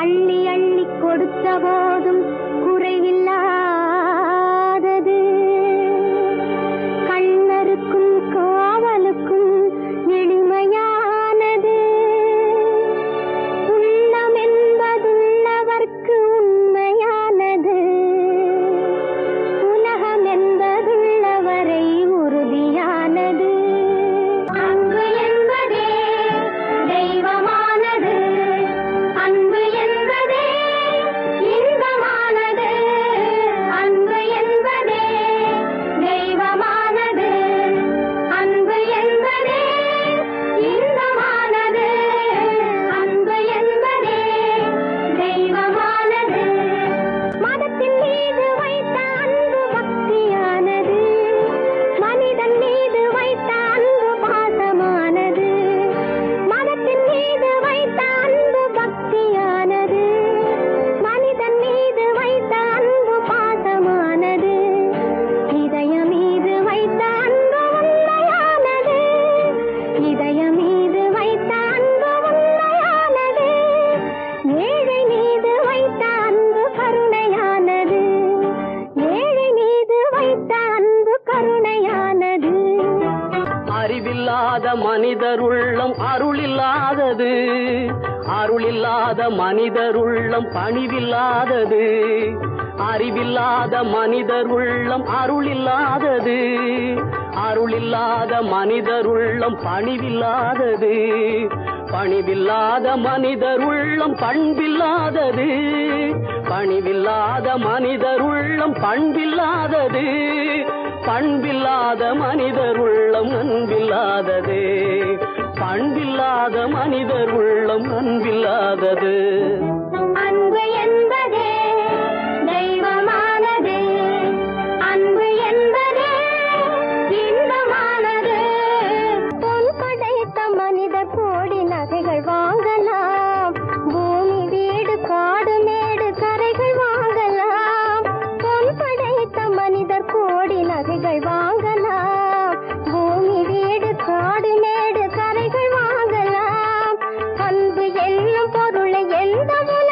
அள்ளி அள்ளி கொடுத்த போதும் குறைவில்லாதது. கண்ணருக்கும் காவலுக்கும் எளிமையானது. உள்ளம் என்பதுள்ளவர்க்கு உண்மையானது. உலகம் என்பதுள்ளவரை உறுதியானது. Baby. அருளில்லாத மனிதருள்ளம் அருளில்லாதது. அருளில்லாத மனிதருள்ளம் பணிவில்லாதது. அறிவில்லாத மனிதருள்ளம் அருளில்லாதது. அருளில்லாத மனிதருள்ளம் பணிவில்லாதது. பணிவில்லாத மனிதருள்ளம் பண்பில்லாதது. பணிவில்லாத மனிதருள்ளம் பண்பில்லாதது. பண்பில்லாத மனிதர் உள்ளம் அன்பில்லாதது. பண்பில்லாத மனிதர் உள்ளம் அன்பில்லாதது. 你的。